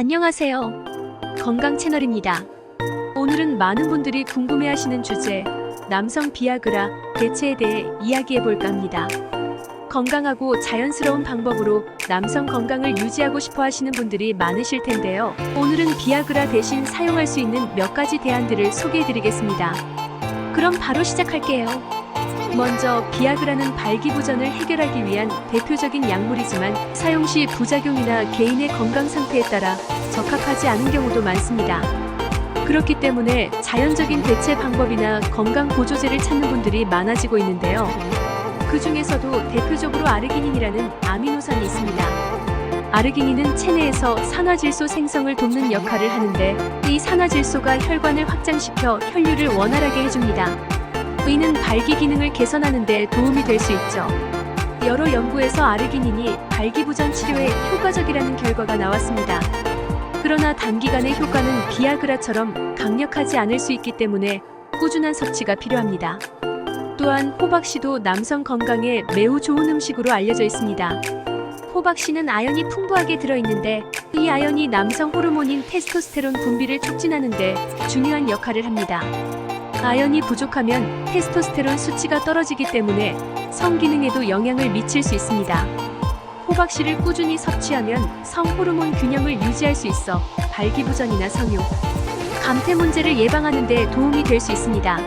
안녕하세요. 건강 채널입니다. 오늘은 많은 분들이 궁금해하시는 주제, 남성 비아그라 대체에 대해 이야기해 볼까 합니다. 건강하고 자연스러운 방법으로 남성 건강을 유지하고 싶어 하시는 분들이 많으실 텐데요. 오늘은 비아그라 대신 사용할 수 있는 몇 가지 대안들을 소개해 드리겠습니다. 그럼 바로 시작할게요. 먼저 비아그라는 발기부전을 해결하기 위한 대표적인 약물이지만 사용 시 부작용이나 개인의 건강 상태에 따라 적합하지 않은 경우도 많습니다. 그렇기 때문에 자연적인 대체 방법이나 건강 보조제를 찾는 분들이 많아지고 있는데요. 그 중에서도 대표적으로 아르기닌이라는 아미노산이 있습니다. 아르기닌은 체내에서 산화질소 생성을 돕는 역할을 하는데 이 산화질소가 혈관을 확장시켜 혈류를 원활하게 해줍니다. 이는 발기 기능을 개선하는 데 도움이 될 수 있죠. 여러 연구에서 아르기닌이 발기부전 치료에 효과적이라는 결과가 나왔습니다. 그러나 단기간의 효과는 비아그라처럼 강력하지 않을 수 있기 때문에 꾸준한 섭취가 필요합니다. 또한 호박씨도 남성 건강에 매우 좋은 음식으로 알려져 있습니다. 호박씨는 아연이 풍부하게 들어있는데 이 아연이 남성 호르몬인 테스토스테론 분비를 촉진하는데 중요한 역할을 합니다. 아연이 부족하면 테스토스테론 수치가 떨어지기 때문에 성기능에도 영향을 미칠 수 있습니다. 호박씨를 꾸준히 섭취하면 성호르몬 균형을 유지할 수 있어 발기부전이나 성욕, 감퇴 문제를 예방하는 데 도움이 될 수 있습니다.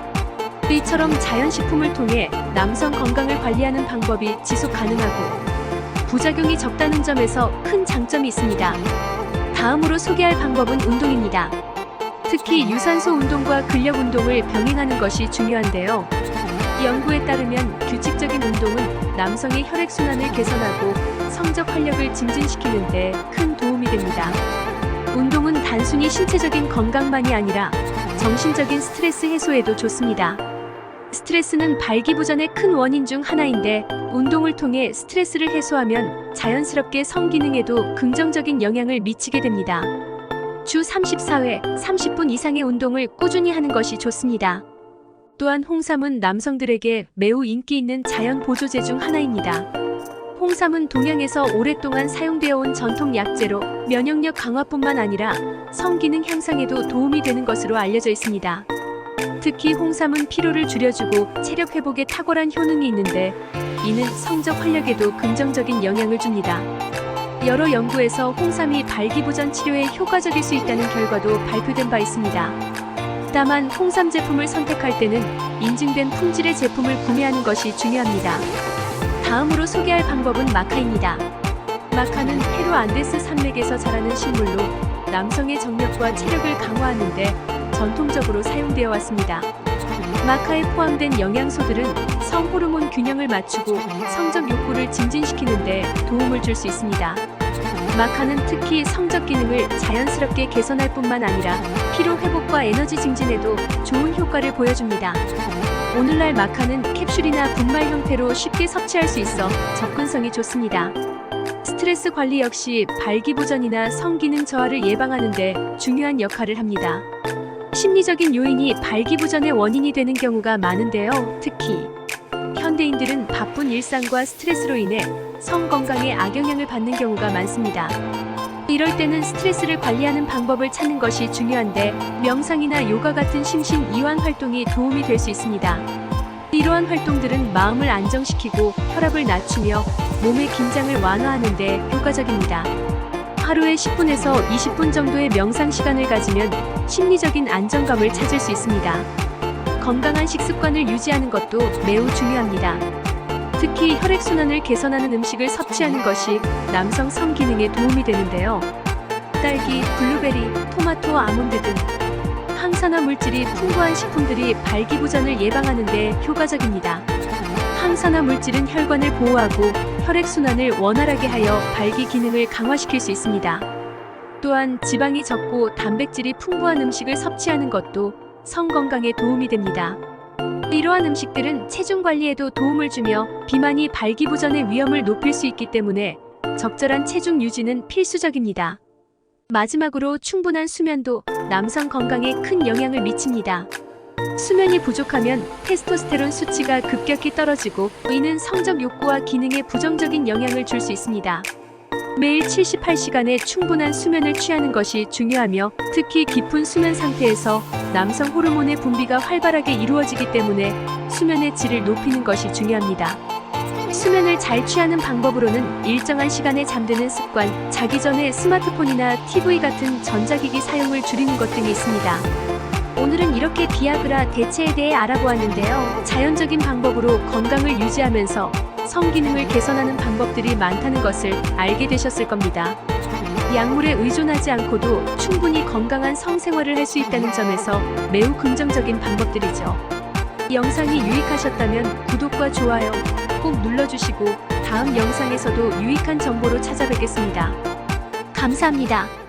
이처럼 자연식품을 통해 남성 건강을 관리하는 방법이 지속 가능하고 부작용이 적다는 점에서 큰 장점이 있습니다. 다음으로 소개할 방법은 운동입니다. 특히 유산소 운동과 근력 운동을 병행하는 것이 중요한데요. 연구에 따르면 규칙적인 운동은 남성의 혈액순환을 개선하고 성적 활력을 증진시키는데 큰 도움이 됩니다. 운동은 단순히 신체적인 건강만이 아니라 정신적인 스트레스 해소에도 좋습니다. 스트레스는 발기부전의 큰 원인 중 하나인데 운동을 통해 스트레스를 해소하면 자연스럽게 성기능에도 긍정적인 영향을 미치게 됩니다. 주 34회 30분 이상의 운동을 꾸준히 하는 것이 좋습니다. 또한 홍삼은 남성들에게 매우 인기 있는 자연 보조제 중 하나입니다. 홍삼은 동양에서 오랫동안 사용되어 온 전통 약재로 면역력 강화뿐만 아니라 성기능 향상에도 도움이 되는 것으로 알려져 있습니다. 특히 홍삼은 피로를 줄여주고 체력 회복에 탁월한 효능이 있는데 이는 성적 활력에도 긍정적인 영향을 줍니다. 여러 연구에서 홍삼이 발기부전 치료에 효과적일 수 있다는 결과도 발표된 바 있습니다. 다만 홍삼 제품을 선택할 때는 인증된 품질의 제품을 구매하는 것이 중요합니다. 다음으로 소개할 방법은 마카입니다. 마카는 페루 안데스 산맥에서 자라는 식물로 남성의 정력과 체력을 강화하는데 전통적으로 사용되어 왔습니다. 마카에 포함된 영양소들은 성 호르몬 균형을 맞추고 성적 욕구를 증진시키는데 도움을 줄 수 있습니다. 마카는 특히 성적 기능을 자연스럽게 개선할 뿐만 아니라 피로 회복과 에너지 증진에도 좋은 효과를 보여줍니다. 오늘날 마카는 캡슐이나 분말 형태로 쉽게 섭취할 수 있어 접근성이 좋습니다. 스트레스 관리 역시 발기부전이나 성기능 저하를 예방하는 데 중요한 역할을 합니다. 심리적인 요인이 발기부전의 원인이 되는 경우가 많은데요. 특히 현대인들은 바쁜 일상과 스트레스로 인해 성 건강에 악영향을 받는 경우가 많습니다. 이럴 때는 스트레스를 관리하는 방법을 찾는 것이 중요한데 명상이나 요가 같은 심신 이완 활동이 도움이 될 수 있습니다. 이러한 활동들은 마음을 안정시키고 혈압을 낮추며 몸의 긴장을 완화하는 데 효과적입니다. 하루에 10분에서 20분 정도의 명상 시간을 가지면 심리적인 안정감을 찾을 수 있습니다. 건강한 식습관을 유지하는 것도 매우 중요합니다. 특히 혈액순환을 개선하는 음식을 섭취하는 것이 남성 성기능에 도움이 되는데요. 딸기, 블루베리, 토마토, 아몬드 등 항산화 물질이 풍부한 식품들이 발기부전을 예방하는 데 효과적입니다. 항산화 물질은 혈관을 보호하고 혈액순환을 원활하게 하여 발기 기능을 강화시킬 수 있습니다. 또한 지방이 적고 단백질이 풍부한 음식을 섭취하는 것도 성 건강에 도움이 됩니다. 이러한 음식들은 체중 관리에도 도움을 주며 비만이 발기부전의 위험을 높일 수 있기 때문에 적절한 체중 유지는 필수적입니다. 마지막으로 충분한 수면도 남성 건강에 큰 영향을 미칩니다. 수면이 부족하면 테스토스테론 수치가 급격히 떨어지고 이는 성적 욕구와 기능에 부정적인 영향을 줄 수 있습니다. 매일 78시간의 충분한 수면을 취하는 것이 중요하며 특히 깊은 수면 상태에서 남성 호르몬의 분비가 활발하게 이루어지기 때문에 수면의 질을 높이는 것이 중요합니다. 수면을 잘 취하는 방법으로는 일정한 시간에 잠드는 습관, 자기 전에 스마트폰이나 TV 같은 전자기기 사용을 줄이는 것 등이 있습니다. 오늘은 이렇게 비아그라 대체에 대해 알아보았는데요. 자연적인 방법으로 건강을 유지하면서 성기능을 개선하는 방법들이 많다는 것을 알게 되셨을 겁니다. 약물에 의존하지 않고도 충분히 건강한 성생활을 할 수 있다는 점에서 매우 긍정적인 방법들이죠. 이 영상이 유익하셨다면 구독과 좋아요 꼭 눌러주시고 다음 영상에서도 유익한 정보로 찾아뵙겠습니다. 감사합니다.